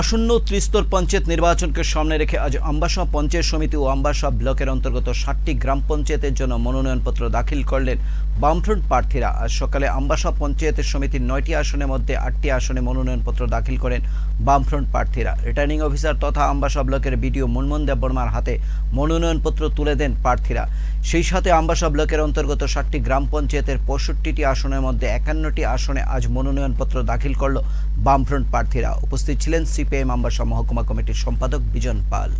আসন্ন ত্রিস্তর পঞ্চায়েত নির্বাচনকে সামনে রেখে আজ আম্বাসা পঞ্চায়েত সমিতি ও আম্বাসা ব্লকের অন্তর্গত ষাটটি গ্রাম পঞ্চায়েতের জন্য মনোনয়নপত্র দাখিল করলেন বামফ্রন্ট প্রার্থীরা। আজ সকালে আম্বাসা পঞ্চায়েতের সমিতির নয়টি আসনের মধ্যে আটটি আসনে মনোনয়নপত্র দাখিল করেন বামফ্রন্ট প্রার্থীরা। রিটার্নিং অফিসার তথা আম্বাসা ব্লকের বিডিও মনমোহন দেব বর্মার হাতে মনোনয়নপত্র তুলে দেন প্রার্থীরা। সেই সাথে আম্বাসা ব্লকের অন্তর্গত ষাটটি গ্রাম পঞ্চায়েতের পঁয়ষট্টিটি আসনের মধ্যে একান্নটি আসনে আজ মনোনয়নপত্র দাখিল করল বামফ্রন্ট প্রার্থীরা। উপস্থিত ছিলেন সিপিএম আম্বাসা মহকুমা কমিটির সম্পাদক বিজন পাল।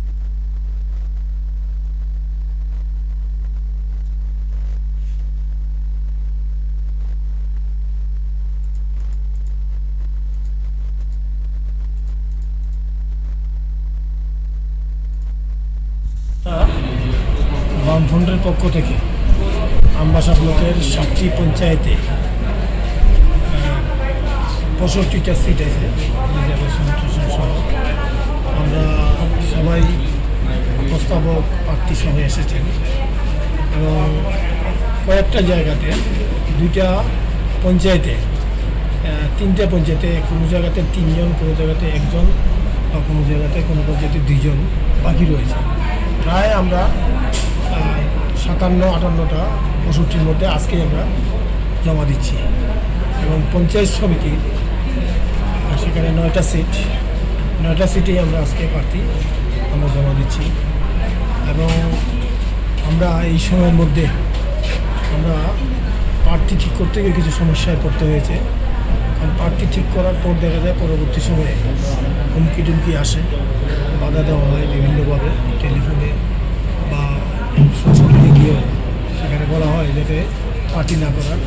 বামফ্রন্টের পক্ষ থেকে আমবাসা ব্লকের সাতটি পঞ্চায়েতে পঁয়ষট্টিটা সিট আছে আমরা সবাই প্রস্তাবক, প্রার্থী সহ এসেছেন। এবং কয়েকটা জায়গাতে, দুইটা পঞ্চায়েতে তিনটা পঞ্চায়েতে, কোনো জায়গাতে তিনজন, কোনো জায়গাতে একজন বা কোনো জায়গাতে কোনো পঞ্চায়েতে দুইজন বাকি রয়েছে। প্রায় আমরা সাতান্ন আটান্নটা পঁয়ষট্টির মধ্যে আজকেই আমরা জমা দিচ্ছি। এবং পঞ্চায়েত সমিতির সেখানে নয়টা সিট নয়টা সিটেই আমরা আজকে প্রার্থী আমরা জমা দিচ্ছি। এবং আমরা এই সময়ের মধ্যে আমরা প্রার্থী ঠিক করতে গিয়ে কিছু সমস্যায় পড়তে হয়েছে। কারণ প্রার্থী ঠিক করার পর দেখা যায় পরবর্তী সময়ে হুমকি টুমকি আসে, বাধা দেওয়া হয় বিভিন্নভাবে টেলিফোনে বা সোশ্যাল মিডিয়াও সেখানে বলা হয় যাতে পার্টি না করার।